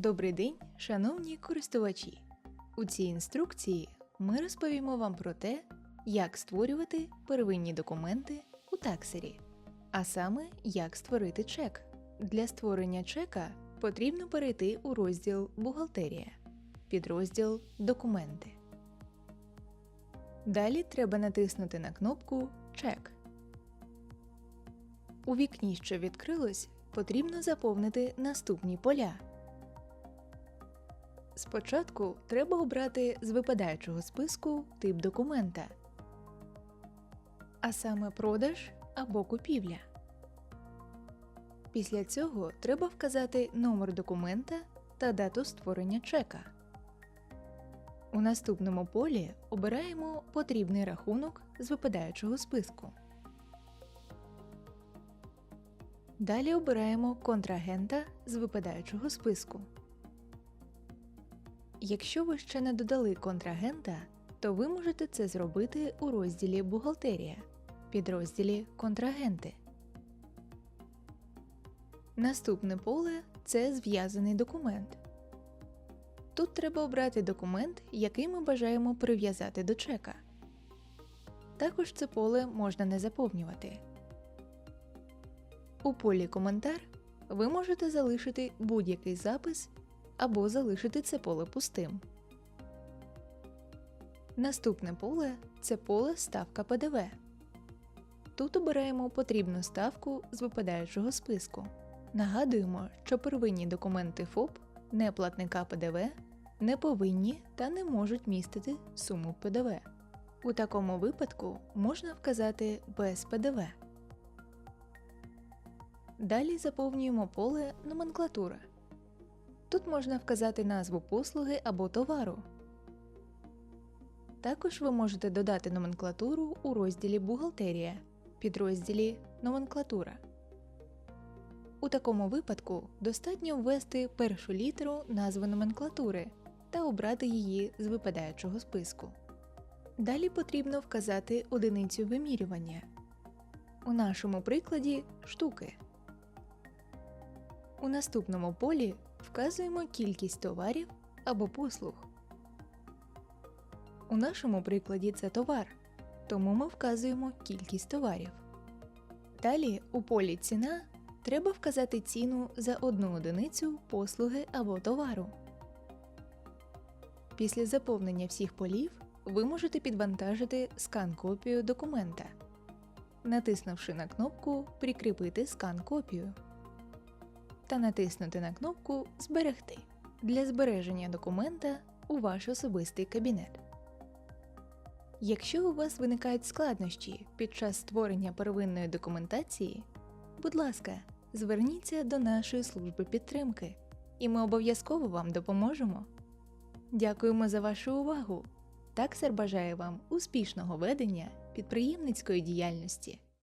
Добрий день, шановні користувачі! У цій інструкції ми розповімо вам про те, як створювати первинні документи у таксері, а саме як створити чек. Для створення чека потрібно перейти у розділ Бухгалтерія, підрозділ Документи. Далі треба натиснути на кнопку Чек. У вікні, що відкрилось, потрібно заповнити наступні поля. Спочатку треба обрати з випадаючого списку тип документа, а саме продаж або купівля. Після цього треба вказати номер документа та дату створення чека. У наступному полі обираємо потрібний рахунок з випадаючого списку. Далі обираємо контрагента з випадаючого списку. Якщо ви ще не додали контрагента, то ви можете це зробити у розділі Бухгалтерія, підрозділі Контрагенти. Наступне поле це зв'язаний документ. Тут треба обрати документ, який ми бажаємо прив'язати до чека. Також це поле можна не заповнювати. У полі Коментар ви можете залишити будь-який запис або залишити це поле пустим. Наступне поле це поле Ставка ПДВ. Тут обираємо потрібну ставку з випадаючого списку. Нагадуємо, що первинні документи ФОП неплатника ПДВ не повинні та не можуть містити суму ПДВ. У такому випадку можна вказати без ПДВ. Далі заповнюємо поле Номенклатура. Тут можна вказати назву послуги або товару. Також ви можете додати номенклатуру у розділі Бухгалтерія, підрозділі Номенклатура. У такому випадку достатньо ввести першу літеру назви номенклатури та обрати її з випадаючого списку. Далі потрібно вказати одиницю вимірювання. У нашому прикладі штуки. У наступному полі вказуємо кількість товарів або послуг. У нашому прикладі це товар, тому ми вказуємо кількість товарів. Далі у полі ціна треба вказати ціну за одну одиницю послуги або товару. Після заповнення всіх полів ви можете підвантажити скан-копію документа, натиснувши на кнопку Прикріпити скан-копію та натиснути на кнопку Зберегти для збереження документа у ваш особистий кабінет. Якщо у вас виникають складнощі під час створення первинної документації, будь ласка, зверніться до нашої служби підтримки, і ми обов'язково вам допоможемо. Дякуємо за вашу увагу! Таксер бажає вам успішного ведення підприємницької діяльності.